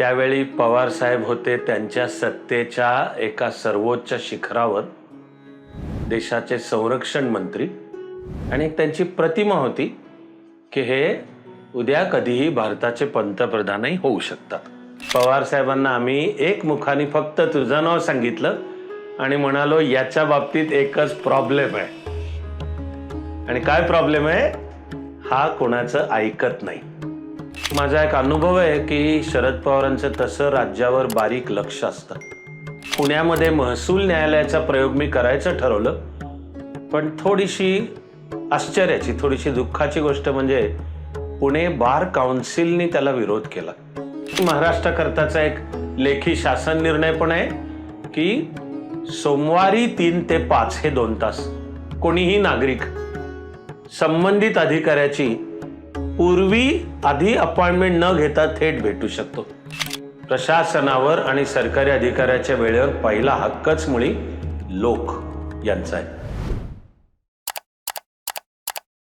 त्यावेळी पवार साहेब होते त्यांच्या सत्तेच्या एका सर्वोच्च शिखरावर. देशाचे संरक्षण मंत्री. आणि एक त्यांची प्रतिमा होती की हे उद्या कधीही भारताचे पंतप्रधानही होऊ शकतात. पवार साहेबांना आम्ही एक मुखाने फक्त तुझं नाव सांगितलं आणि म्हणालो याच्या बाबतीत एकच प्रॉब्लेम आहे. आणि काय प्रॉब्लेम आहे? हा कोणाचं ऐकत नाही. माझा एक अनुभव आहे की शरद पवारांचं तसं राज्यावर बारीक लक्ष असतं. पुण्यामध्ये महसूल न्यायालयाचा प्रयोग मी करायचं ठरवलं पण थोडीशी आश्चर्याची थोडीशी दुःखाची गोष्ट म्हणजे पुणे बार काउन्सिलनी त्याला विरोध केला. महाराष्ट्राकरताचा एक लेखी शासन निर्णय पण आहे की सोमवारी तीन ते पाच हे दोन तास कोणीही नागरिक संबंधित अधिकाऱ्याची पूर्वी आधी अपॉइंटमेंट न घेता थेट भेटू शकतो. प्रशासनावर आणि सरकारी अधिकाऱ्याच्या वेळेवर पहिला हक्कच मुळी लोक यांचा आहे.